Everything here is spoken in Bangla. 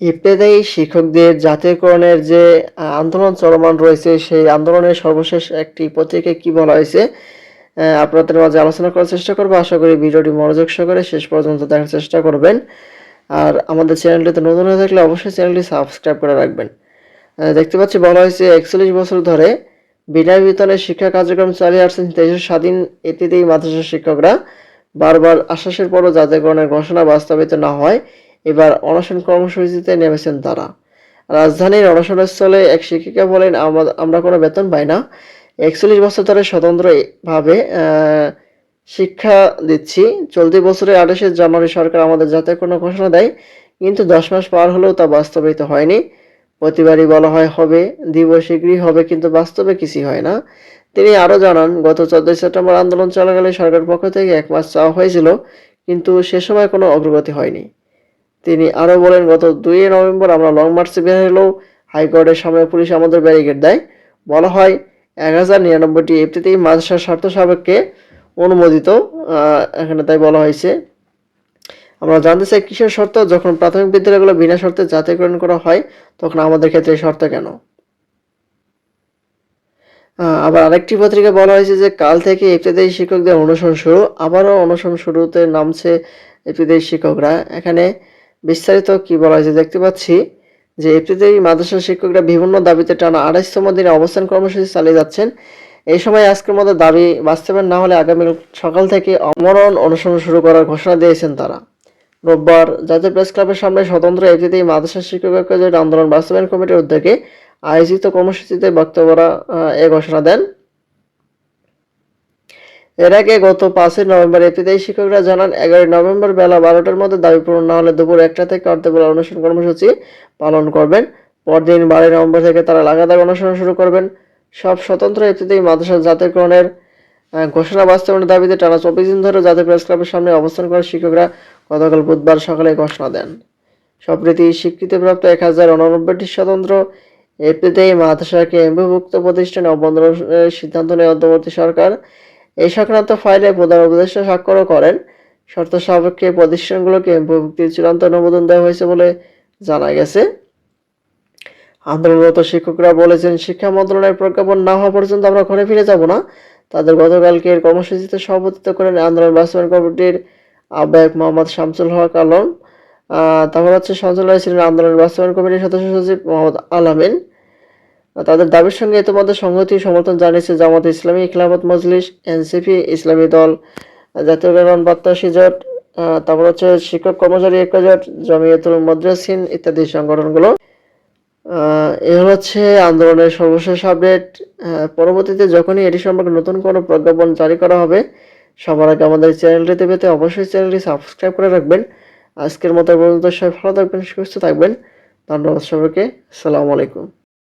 ইবতেদায়ী শিক্ষকদের জাতীয়করণের যে আন্দোলন চলমান রয়েছে, সেই আন্দোলনের সর্বশেষ একটি পত্রিকায় কি বলা হয়েছে আপনাদের মাঝে আলোচনা করার চেষ্টা করব। আশা করি ভিডিওটি মনোযোগ সহকারে শেষ পর্যন্ত দেখার চেষ্টা করবেন। আর আমাদের চ্যানেলটিতে নতুন হয়ে থাকলে অবশ্যই চ্যানেলটি সাবস্ক্রাইব করে রাখবেন। দেখতে পাচ্ছি বলা হয়েছে, একচল্লিশ বছর ধরে বিনা বেতনে শিক্ষা কার্যক্রম চালিয়ে আসছেন দেশের স্বাধীন ইত্যাদি মাদ্রাসা শিক্ষকরা। বারবার আশ্বাসের পরও জাতীয়করণের ঘোষণা বাস্তবায়িত না হয়। এবার অনশন কর্মসূচিতে নেমেছেন তারা। রাজধানীর অনশনস্থলে এক শিক্ষিকা বলেন আমরা কোনো বেতন পাই না। একচল্লিশ বছর ধরে স্বতন্ত্রভাবে শিক্ষা দিচ্ছি। চলতি বছরের আঠাশে জানুয়ারি সরকার আমাদের যাতে কোনো ঘোষণা দেয়, কিন্তু দশ মাস পার হলেও তা বাস্তবায়িত হয়নি। প্রতিবারই বলা হয়, হবে, দিব, শীঘ্রই হবে, কিন্তু বাস্তবে কিছুই হয় না। তিনি আরও জানান, গত চোদ্দই সেপ্টেম্বর আন্দোলন চলাকালে সরকার পক্ষ থেকে এক মাস চাওয়া হয়েছিল, কিন্তু সে সময় কোনো অগ্রগতি হয়নি। তিনি আরও বলেন, গত দুই নভেম্বর আমরা লং মার্চে বের হলেও হাইকোর্টের সামনে পুলিশ আমাদের ব্যারিকেড দেয়। বলা হয় এক হাজার নিরানব্বইটি এফটিতেই মাদ্রাসার স্বার্থ সাপেক্ষে অনুমোদিত এখানে তাই বলা হয়েছে। আমরা জানতে চাই, কিসের শর্ত? যখন প্রাথমিক বিদ্যালয়গুলো বিনা শর্তে জাতীয়করণ করা হয়, তখন আমাদের ক্ষেত্রে শর্ত কেন? আবার আরেকটি পত্রিকা বলা হয়েছে যে, কাল থেকে ইফতেদায়ী শিক্ষকদের অনুসরণ শুরু, আবারও অনুসরণ শুরুতে নামছে ইফতেদায়ী শিক্ষকরা। এখানে বিস্তারিত কি বলা হয়েছে দেখতে পাচ্ছি যে ইফতেদায়ী মাদ্রাসা শিক্ষকরা বিভিন্ন দাবিতে টানা আড়াইশতম দিনে অবস্থান কর্মসূচি চালিয়ে যাচ্ছেন। এই সময় আজকের মতো দাবি বাস্তবায়ন না হলে আগামী সকাল থেকে অমরণ অনুসরণ শুরু করার ঘোষণা দিয়েছেন তারা। রোববার জাতীয় প্রেস ক্লাবের সামনে স্বতন্ত্র এফটিতেই মাদ্রাসা শিক্ষক আন্দোলন বাস্তবায়ন কমিটির উদ্যোগে আয়োজিত কর্মসূচিতে বক্তব্যরা এ ঘোষণা দেন। এর আগে গত পাঁচই নভেম্বর এফটিতেই শিক্ষকরা জানান, এগারোই নভেম্বর বেলা বারোটার মধ্যে দাবি পূরণ না হলে দুপুর একটা থেকে অর্ধবেলা অনুসরণ কর্মসূচি পালন করবেন। পরদিন বারোই নভেম্বর থেকে তারা লাগাতার অনুসরণ শুরু করবেন। সব স্বতন্ত্র এফটিতেই মাদ্রাসা জাতীয়করণের ঘোষণা বাস্তবায়নের দাবিতে টানা চব্বিশ দিন ধরে জাতীয় প্রেস ক্লাবের সামনে অবস্থান করা শিক্ষকরা গতকাল বুধবার সকালে ঘোষণা দেন। সম্প্রতি স্বীকৃতিপ্রাপ্ত এক হাজার উননব্বইটি স্বতন্ত্র এপ্রিতেই মাদ্রাসাকে এমপিভুক্ত প্রতিষ্ঠানে অবদানের সিদ্ধান্ত নেয় অন্তর্বর্তী সরকার। এই সংক্রান্ত ফাইলে প্রধান উপদেষ্টা স্বাক্ষরও করেন। শর্ত সাপেক্ষে প্রতিষ্ঠানগুলোকে এমপিভুক্তির চূড়ান্ত অনুমোদন দেওয়া হয়েছে বলে জানা গেছে। আন্দোলনরত শিক্ষকরা বলেছেন, শিক্ষা মন্ত্রণালয়ের প্রজ্ঞাপন না হওয়া পর্যন্ত আমরা ঘরে ফিরে যাব না। তাদের গতকালকের কর্মসূচিতে সভাপতিত্ব করেন আন্দোলন বাস্তবায়ন কমিটির আহ্বায়ক মোহাম্মদ শামসুল হক আলম। তারপর হচ্ছে সঞ্চালনায় ছিলেন আন্দোলন বাস্তবায়ন কমিটির সদস্য সচিব মোহাম্মদ আলামিন তাদের দাবির সঙ্গে ইতিমধ্যে সংহতি সমর্থন জানিয়েছে জামাত ইসলামী খিলাফত মজলিস এনসিপি ইসলামী দল জাতীয়করণ প্রত্যাশী জোট আহ, তারপর হচ্ছে শিক্ষক কর্মচারী ঐক্য জোট জমিয়তুল মদ্রাসিন ইত্যাদি সংগঠনগুলো। এ হচ্ছে আন্দোলনের সর্বশেষ আপডেট। পরবর্তীতে যখনই এটি সম্পর্কে নতুন কোনো প্রজ্ঞাপন জারি করা হবে সবার আগে আমাদের চ্যানেলটিতে পেতে অবশ্যই চ্যানেলটি সাবস্ক্রাইব করে রাখবেন। আজকের মতো পর্যন্ত সবাই ভালো থাকবেন সুস্থ থাকবেন। ধন্যবাদ সবাইকে। আসসালামু আলাইকুম।